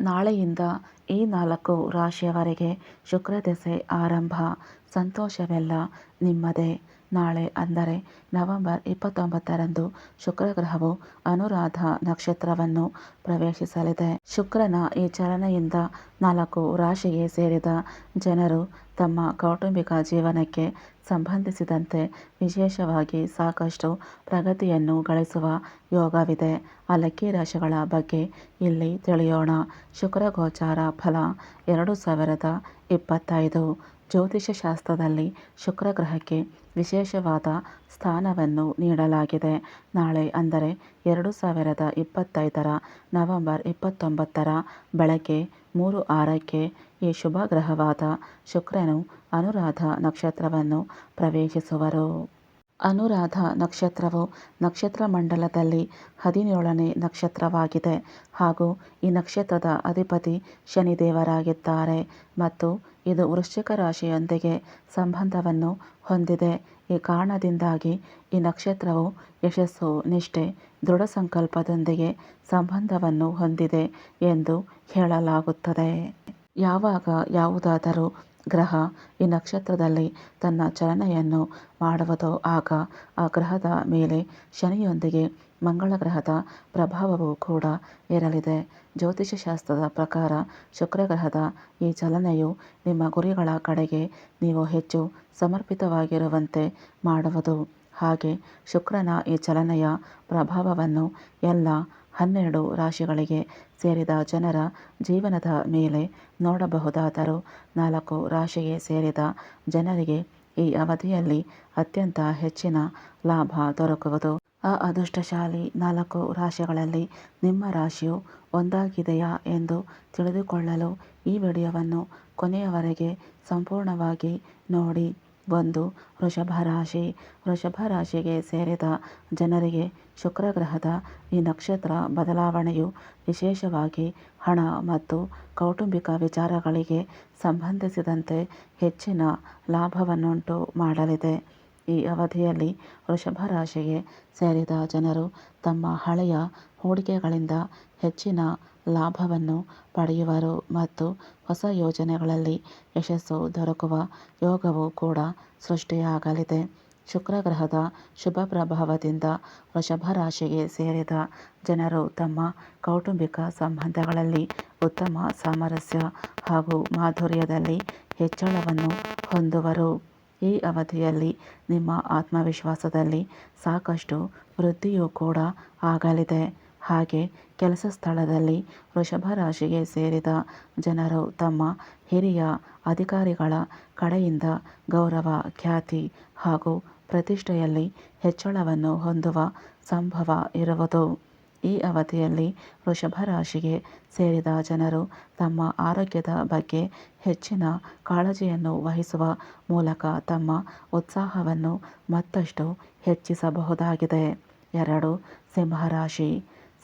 ನಾಳೆಯಿಂದ ಈ ನಾಲ್ಕು ರಾಶಿಯವರೆಗೆ ಶುಕ್ರದಶೆ ಆರಂಭ. ಸಂತೋಷವೆಲ್ಲ ನಿಮ್ಮದೇ. ನಾಳೆ ಅಂದರೆ ನವೆಂಬರ್ ಇಪ್ಪತ್ತೊಂಬತ್ತರಂದು ಶುಕ್ರಗ್ರಹವು ಅನುರಾಧ ನಕ್ಷತ್ರವನ್ನು ಪ್ರವೇಶಿಸಲಿದೆ. ಶುಕ್ರನ ಈ ಚಲನೆಯಿಂದ ನಾಲ್ಕು ರಾಶಿಗೆ ಸೇರಿದ ಜನರು ತಮ್ಮ ಕೌಟುಂಬಿಕ ಜೀವನಕ್ಕೆ ಸಂಬಂಧಿಸಿದಂತೆ ವಿಶೇಷವಾಗಿ ಸಾಕಷ್ಟು ಪ್ರಗತಿಯನ್ನು ಗಳಿಸುವ ಯೋಗವಿದೆ. ಅಲಕ್ಕಿ ಲಕ್ಕಿ ರಾಶಿಗಳ ಬಗ್ಗೆ ಇಲ್ಲಿ ತಿಳಿಯೋಣ. ಶುಕ್ರ ಗೋಚಾರ ಫಲ ಎರಡು ಸಾವಿರದ ಇಪ್ಪತ್ತೈದು. ಜ್ಯೋತಿಷ್ಯ ಶಾಸ್ತ್ರದಲ್ಲಿ ಶುಕ್ರ ಗ್ರಹಕ್ಕೆ ವಿಶೇಷವಾದ ಸ್ಥಾನವನ್ನು ನೀಡಲಾಗಿದೆ. ನಾಳೆ, ಅಂದರೆ ಎರಡು ಸಾವಿರದ ಇಪ್ಪತ್ತೈದರ ನವೆಂಬರ್ ಇಪ್ಪತ್ತೊಂಬತ್ತರ ಬೆಳಗ್ಗೆ ಮೂರು ಆರಕ್ಕೆ ಈ ಶುಭ ಗ್ರಹವಾದ ಶುಕ್ರನು ಅನುರಾಧ ನಕ್ಷತ್ರವನ್ನು ಪ್ರವೇಶಿಸುವರು. ಅನುರಾಧ ನಕ್ಷತ್ರವು ನಕ್ಷತ್ರ ಮಂಡಲದಲ್ಲಿ ಹದಿನೇಳನೇ ನಕ್ಷತ್ರವಾಗಿದೆ. ಹಾಗೂ ಈ ನಕ್ಷತ್ರದ ಅಧಿಪತಿ ಶನಿದೇವರಾಗಿದ್ದಾರೆ. ಮತ್ತು ಇದು ವೃಶ್ಚಿಕ ರಾಶಿಯೊಂದಿಗೆ ಸಂಬಂಧವನ್ನು ಹೊಂದಿದೆ. ಈ ಕಾರಣದಿಂದಾಗಿ ಈ ನಕ್ಷತ್ರವು ಯಶಸ್ಸು, ನಿಷ್ಠೆ, ದೃಢ ಸಂಕಲ್ಪದೊಂದಿಗೆ ಸಂಬಂಧವನ್ನು ಹೊಂದಿದೆ ಎಂದು ಹೇಳಲಾಗುತ್ತದೆ. ಯಾವಾಗ ಯಾವುದಾದರೂ ಗ್ರಹ ಈ ನಕ್ಷತ್ರದಲ್ಲಿ ತನ್ನ ಚಲನೆಯನ್ನು ಮಾಡುವುದೋ. ಆಗ ಆ ಗ್ರಹದ ಮೇಲೆ ಶನಿಯೊಂದಿಗೆ ಮಂಗಳ ಗ್ರಹದ ಪ್ರಭಾವವು ಕೂಡ ಇರಲಿದೆ. ಜ್ಯೋತಿಷ್ಯ ಶಾಸ್ತ್ರದ ಪ್ರಕಾರ ಶುಕ್ರ ಗ್ರಹದ ಈ ಚಲನೆಯು ನಿಮ್ಮ ಗುರಿಗಳ ಕಡೆಗೆ ನೀವು ಹೆಚ್ಚು ಸಮರ್ಪಿತವಾಗಿರುವಂತೆ ಮಾಡುವುದು. ಹಾಗೆ ಶುಕ್ರನ ಈ ಚಲನೆಯ ಪ್ರಭಾವವನ್ನು ಎಲ್ಲ ಹನ್ನೆರಡು ರಾಶಿಗಳಿಗೆ ಸೇರಿದ ಜನರ ಜೀವನದ ಮೇಲೆ ನೋಡಬಹುದಾದರೂ ನಾಲ್ಕು ರಾಶಿಗೆ ಸೇರಿದ ಜನರಿಗೆ ಈ ಅವಧಿಯಲ್ಲಿ ಅತ್ಯಂತ ಹೆಚ್ಚಿನ ಲಾಭ ದೊರಕುವುದು. ಆ ಅದೃಷ್ಟಶಾಲಿ ನಾಲ್ಕು ರಾಶಿಗಳಲ್ಲಿ ನಿಮ್ಮ ರಾಶಿಯು ಒಂದಾಗಿದೆಯಾ ಎಂದು ತಿಳಿದುಕೊಳ್ಳಲು ಈ ವಿಡಿಯೋವನ್ನು ಕೊನೆಯವರೆಗೆ ಸಂಪೂರ್ಣವಾಗಿ ನೋಡಿ. ಒಂದು ವೃಷಭ ರಾಶಿ ವೃಷಭ ರಾಶಿಗೆ ಸೇರಿದ ಜನರಿಗೆ ಶುಕ್ರ ಗ್ರಹದ ಈ ನಕ್ಷತ್ರ ಬದಲಾವಣೆಯು ವಿಶೇಷವಾಗಿ ಹಣ ಮತ್ತು ಕೌಟುಂಬಿಕ ವಿಚಾರಗಳಿಗೆ ಸಂಬಂಧಿಸಿದಂತೆ ಹೆಚ್ಚಿನ ಲಾಭವನ್ನುಂಟು ಮಾಡಲಿದೆ. ಈ ಅವಧಿಯಲ್ಲಿ ವೃಷಭ ರಾಶಿಗೆ ಸೇರಿದ ಜನರು ತಮ್ಮ ಹಳೆಯ ಹೂಡಿಕೆಗಳಿಂದ ಹೆಚ್ಚಿನ ಲಾಭವನ್ನು ಪಡೆಯುವರು ಮತ್ತು ಹೊಸ ಯೋಜನೆಗಳಲ್ಲಿ ಯಶಸ್ಸು ದೊರಕುವ ಯೋಗವು ಕೂಡ ಸೃಷ್ಟಿಯಾಗಲಿದೆ. ಶುಕ್ರ ಗ್ರಹದ ಶುಭ ಪ್ರಭಾವದಿಂದ ವೃಷಭ ರಾಶಿಗೆ ಸೇರಿದ ಜನರು ತಮ್ಮ ಕೌಟುಂಬಿಕ ಸಂಬಂಧಗಳಲ್ಲಿ ಉತ್ತಮ ಸಾಮರಸ್ಯ ಹಾಗೂ ಮಾಧುರ್ಯದಲ್ಲಿ ಹೆಚ್ಚಳವನ್ನು ಹೊಂದುವರು. ಈ ಅವಧಿಯಲ್ಲಿ ನಿಮ್ಮ ಆತ್ಮವಿಶ್ವಾಸದಲ್ಲಿ ಸಾಕಷ್ಟು ವೃದ್ಧಿಯೂ ಕೂಡ ಆಗಲಿದೆ. ಹಾಗೆ ಕೆಲಸ ಸ್ಥಳದಲ್ಲಿ ವೃಷಭ ರಾಶಿಗೆ ಸೇರಿದ ಜನರು ತಮ್ಮ ಹಿರಿಯ ಅಧಿಕಾರಿಗಳ ಕಡೆಯಿಂದ ಗೌರವ, ಖ್ಯಾತಿ ಹಾಗೂ ಪ್ರತಿಷ್ಠೆಯಲ್ಲಿ ಹೆಚ್ಚಳವನ್ನು ಹೊಂದುವ ಸಂಭವ ಇರುವುದು. ಈ ಅವಧಿಯಲ್ಲಿ ವೃಷಭ ರಾಶಿಗೆ ಸೇರಿದ ಜನರು ತಮ್ಮ ಆರೋಗ್ಯದ ಬಗ್ಗೆ ಹೆಚ್ಚಿನ ಕಾಳಜಿಯನ್ನು ವಹಿಸುವ ಮೂಲಕ ತಮ್ಮ ಉತ್ಸಾಹವನ್ನು ಮತ್ತಷ್ಟು ಹೆಚ್ಚಿಸಬಹುದಾಗಿದೆ. ಎರಡು ಸಿಂಹರಾಶಿ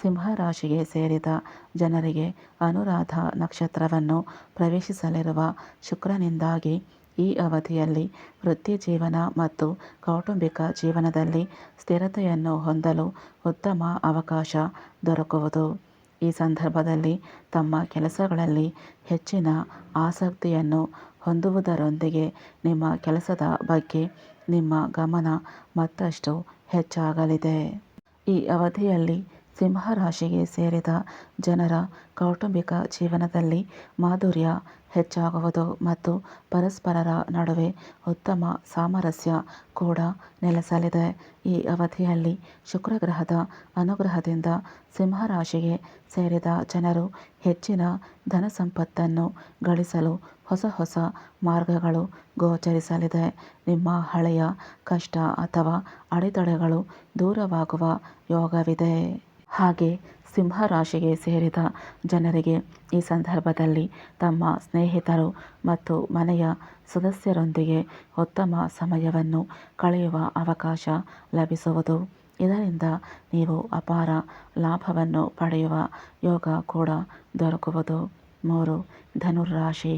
ಸಿಂಹರಾಶಿಗೆ ಸೇರಿದ ಜನರಿಗೆ ಅನುರಾಧ ನಕ್ಷತ್ರವನ್ನು ಪ್ರವೇಶಿಸಲಿರುವ ಶುಕ್ರನಿಂದಾಗಿ ಈ ಅವಧಿಯಲ್ಲಿ ವೃತ್ತಿ ಜೀವನ ಮತ್ತು ಕೌಟುಂಬಿಕ ಜೀವನದಲ್ಲಿ ಸ್ಥಿರತೆಯನ್ನು ಹೊಂದಲು ಉತ್ತಮ ಅವಕಾಶ ದೊರಕುವುದು. ಈ ಸಂದರ್ಭದಲ್ಲಿ ತಮ್ಮ ಕೆಲಸಗಳಲ್ಲಿ ಹೆಚ್ಚಿನ ಆಸಕ್ತಿಯನ್ನು ಹೊಂದುವುದರೊಂದಿಗೆ ನಿಮ್ಮ ಕೆಲಸದ ಬಗ್ಗೆ ನಿಮ್ಮ ಗಮನ ಮತ್ತಷ್ಟು ಹೆಚ್ಚಾಗಲಿದೆ. ಈ ಅವಧಿಯಲ್ಲಿ ಸಿಂಹ ರಾಶಿಗೆ ಸೇರಿದ ಜನರ ಕೌಟುಂಬಿಕ ಜೀವನದಲ್ಲಿ ಮಾಧುರ್ಯ ಹೆಚ್ಚಾಗುವುದು ಮತ್ತು ಪರಸ್ಪರರ ನಡುವೆ ಉತ್ತಮ ಸಾಮರಸ್ಯ ಕೂಡ ನೆಲೆಸಲಿದೆ. ಈ ಅವಧಿಯಲ್ಲಿ ಶುಕ್ರ ಗ್ರಹದ ಅನುಗ್ರಹದಿಂದ ಸಿಂಹರಾಶಿಗೆ ಸೇರಿದ ಜನರು ಹೆಚ್ಚಿನ ಧನ ಸಂಪತ್ತನ್ನು ಗಳಿಸಲು ಹೊಸ ಹೊಸ ಮಾರ್ಗಗಳು ಗೋಚರಿಸಲಿದೆ. ನಿಮ್ಮ ಹಳೆಯ ಕಷ್ಟ ಅಥವಾ ಅಡೆತಡೆಗಳು ದೂರವಾಗುವ ಯೋಗವಿದೆ. ಹಾಗೆ ಸಿಂಹ ರಾಶಿಗೆ ಸೇರಿದ ಜನರಿಗೆ ಈ ಸಂದರ್ಭದಲ್ಲಿ ತಮ್ಮ ಸ್ನೇಹಿತರು ಮತ್ತು ಮನೆಯ ಸದಸ್ಯರೊಂದಿಗೆ ಉತ್ತಮ ಸಮಯವನ್ನು ಕಳೆಯುವ ಅವಕಾಶ ಲಭಿಸುವುದು. ಇದರಿಂದ ನೀವು ಅಪಾರ ಲಾಭವನ್ನು ಪಡೆಯುವ ಯೋಗ ಕೂಡ ದೊರಕುವುದು. ಮೂರು ಧನುರಾಶಿ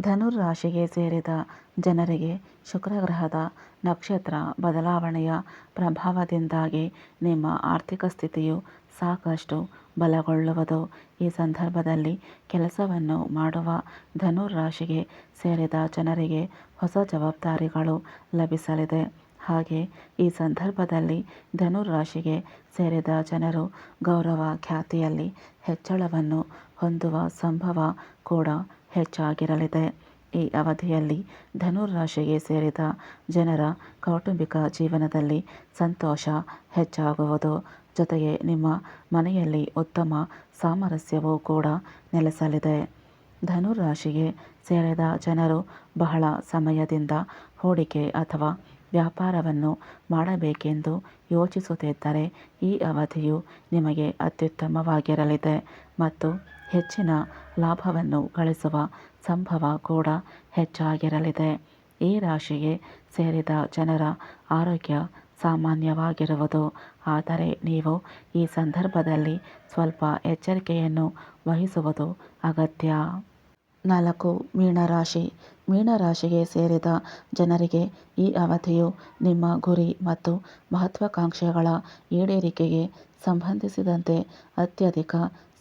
ಧನುರಾಶಿಗೆ ಸೇರಿದ ಜನರಿಗೆ ಶುಕ್ರಗ್ರಹದ ನಕ್ಷತ್ರ ಬದಲಾವಣೆಯ ಪ್ರಭಾವದಿಂದಾಗಿ ನಿಮ್ಮ ಆರ್ಥಿಕ ಸ್ಥಿತಿಯು ಸಾಕಷ್ಟು ಬಲಗೊಳ್ಳುವುದು. ಈ ಸಂದರ್ಭದಲ್ಲಿ ಕೆಲಸವನ್ನು ಮಾಡುವ ಧನುರಾಶಿಗೆ ಸೇರಿದ ಜನರಿಗೆ ಹೊಸ ಜವಾಬ್ದಾರಿಗಳು ಲಭಿಸಲಿದೆ. ಹಾಗೆ ಈ ಸಂದರ್ಭದಲ್ಲಿ ಧನುರಾಶಿಗೆ ಸೇರಿದ ಜನರು ಗೌರವ ಖ್ಯಾತಿಯಲ್ಲಿ ಹೆಚ್ಚಳವನ್ನು ಹೊಂದುವ ಸಂಭವ ಕೂಡ ಹೆಚ್ಚಾಗಿರಲಿದೆ. ಈ ಅವಧಿಯಲ್ಲಿ ಧನುರ್ ರಾಶಿಗೆ ಸೇರಿದ ಜನರ ಕೌಟುಂಬಿಕ ಜೀವನದಲ್ಲಿ ಸಂತೋಷ ಹೆಚ್ಚಾಗುವುದು. ಜೊತೆಗೆ ನಿಮ್ಮ ಮನೆಯಲ್ಲಿ ಉತ್ತಮ ಸಾಮರಸ್ಯವೂ ಕೂಡ ನೆಲೆಸಲಿದೆ. ಧನುರ್ ರಾಶಿಗೆ ಸೇರಿದ ಜನರು ಬಹಳ ಸಮಯದಿಂದ ಹೂಡಿಕೆ ಅಥವಾ ವ್ಯಾಪಾರವನ್ನು ಮಾಡಬೇಕೆಂದು ಯೋಚಿಸುತ್ತಿದ್ದರೆ ಈ ಅವಧಿಯು ನಿಮಗೆ ಅತ್ಯುತ್ತಮವಾಗಿರಲಿದೆ ಮತ್ತು ಹೆಚ್ಚಿನ ಲಾಭವನ್ನು ಗಳಿಸುವ ಸಂಭವ ಕೂಡ ಹೆಚ್ಚಾಗಿರಲಿದೆ. ಈ ರಾಶಿಗೆ ಸೇರಿದ ಜನರ ಆರೋಗ್ಯ ಸಾಮಾನ್ಯವಾಗಿರುವುದು. ಆದರೆ ನೀವು ಈ ಸಂದರ್ಭದಲ್ಲಿ ಸ್ವಲ್ಪ ಎಚ್ಚರಿಕೆಯನ್ನು ವಹಿಸುವುದು ಅಗತ್ಯ. ನಾಲ್ಕು ಮೀನರಾಶಿ ಮೀನರಾಶಿಗೆ ಸೇರಿದ ಜನರಿಗೆ ಈ ಅವಧಿಯು ನಿಮ್ಮ ಗುರಿ ಮತ್ತು ಮಹತ್ವಾಕಾಂಕ್ಷೆಗಳ ಈಡೇರಿಕೆಗೆ ಸಂಬಂಧಿಸಿದಂತೆ ಅತ್ಯಧಿಕ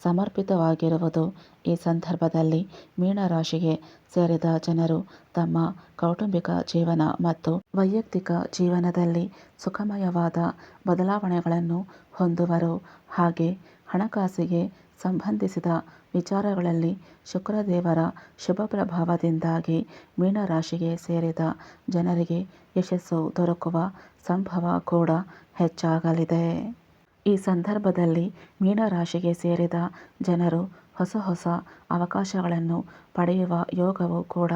ಸಮರ್ಪಿತವಾಗಿರುವುದು. ಈ ಸಂದರ್ಭದಲ್ಲಿ ಮೀನರಾಶಿಗೆ ಸೇರಿದ ಜನರು ತಮ್ಮ ಕೌಟುಂಬಿಕ ಜೀವನ ಮತ್ತು ವೈಯಕ್ತಿಕ ಜೀವನದಲ್ಲಿ ಸುಖಮಯವಾದ ಬದಲಾವಣೆಗಳನ್ನು ಹೊಂದುವರು. ಹಾಗೆ ಹಣಕಾಸಿಗೆ ಸಂಬಂಧಿಸಿದ ವಿಚಾರಗಳಲ್ಲಿ ಶುಕ್ರದೇವರ ಶುಭ ಪ್ರಭಾವದಿಂದಾಗಿ ಮೀನರಾಶಿಗೆ ಸೇರಿದ ಜನರಿಗೆ ಯಶಸ್ಸು ದೊರಕುವ ಸಂಭವ ಕೂಡ ಹೆಚ್ಚಾಗಲಿದೆ. ಈ ಸಂದರ್ಭದಲ್ಲಿ ಮೀನರಾಶಿಗೆ ಸೇರಿದ ಜನರು ಹೊಸ ಹೊಸ ಅವಕಾಶಗಳನ್ನು ಪಡೆಯುವ ಯೋಗವು ಕೂಡ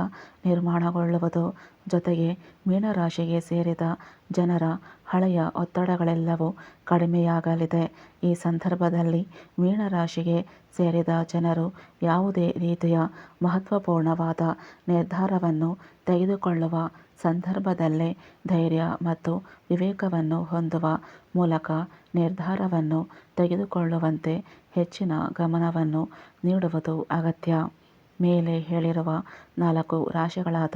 ನಿರ್ಮಾಣಗೊಳ್ಳುವುದು. ಜೊತೆಗೆ ಮೀನರಾಶಿಗೆ ಸೇರಿದ ಜನರ ಹಳೆಯ ಒತ್ತಡಗಳೆಲ್ಲವೂ ಕಡಿಮೆಯಾಗಲಿದೆ. ಈ ಸಂದರ್ಭದಲ್ಲಿ ಮೀನರಾಶಿಗೆ ಸೇರಿದ ಜನರು ಯಾವುದೇ ರೀತಿಯ ಮಹತ್ವಪೂರ್ಣವಾದ ನಿರ್ಧಾರವನ್ನು ತೆಗೆದುಕೊಳ್ಳುವ ಸಂದರ್ಭದಲ್ಲೇ ಧೈರ್ಯ ಮತ್ತು ವಿವೇಕವನ್ನು ಹೊಂದುವ ಮೂಲಕ ನಿರ್ಧಾರವನ್ನು ತೆಗೆದುಕೊಳ್ಳುವಂತೆ ಹೆಚ್ಚಿನ ಗಮನವನ್ನು ನೀಡುವುದು ಅಗತ್ಯ. ಮೇಲೆ ಹೇಳಿರುವ ನಾಲ್ಕು ರಾಶಿಗಳಾದ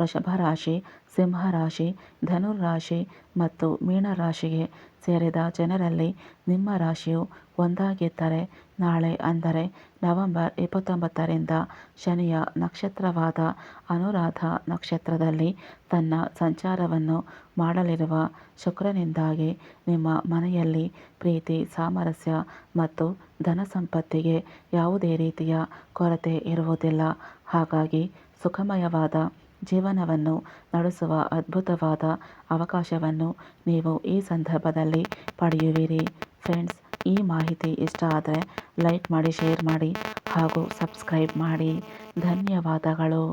ವೃಷಭ ರಾಶಿ, ಸಿಂಹ ರಾಶಿ, ಧನುರ್ ಧನುರಾಶಿ ಮತ್ತು ಮೀನರಾಶಿಗೆ ಸೇರಿದ ಜನರಲ್ಲಿ ನಿಮ್ಮ ರಾಶಿಯು ಒಂದಾಗಿದ್ದರೆ ನಾಳೆ ಅಂದರೆ ನವೆಂಬರ್ ಇಪ್ಪತ್ತೊಂಬತ್ತರಿಂದ ಶನಿಯ ನಕ್ಷತ್ರವಾದ ಅನುರಾಧ ನಕ್ಷತ್ರದಲ್ಲಿ ತನ್ನ ಸಂಚಾರವನ್ನು ಮಾಡಲಿರುವ ಶುಕ್ರನಿಂದಾಗಿ ನಿಮ್ಮ ಮನೆಯಲ್ಲಿ ಪ್ರೀತಿ, ಸಾಮರಸ್ಯ ಮತ್ತು ಧನ ಸಂಪತ್ತಿಗೆ ಯಾವುದೇ ರೀತಿಯ ಕೊರತೆ ಇರುವುದಿಲ್ಲ. ಹಾಗಾಗಿ ಸುಖಮಯವಾದ ಜೀವನವನ್ನು ನಡೆಸುವ ಅದ್ಭುತವಾದ ಅವಕಾಶವನ್ನು ನೀವು ಈ ಸಂದರ್ಭದಲ್ಲಿ ಪಡೆಯುವಿರಿ. ಫ್ರೆಂಡ್ಸ್, ಈ ಮಾಹಿತಿ ಇಷ್ಟ ಆದರೆ ಲೈಕ್ ಮಾಡಿ, ಶೇರ್ ಮಾಡಿ ಹಾಗೂ ಸಬ್ಸ್ಕ್ರೈಬ್ ಮಾಡಿ. ಧನ್ಯವಾದಗಳು.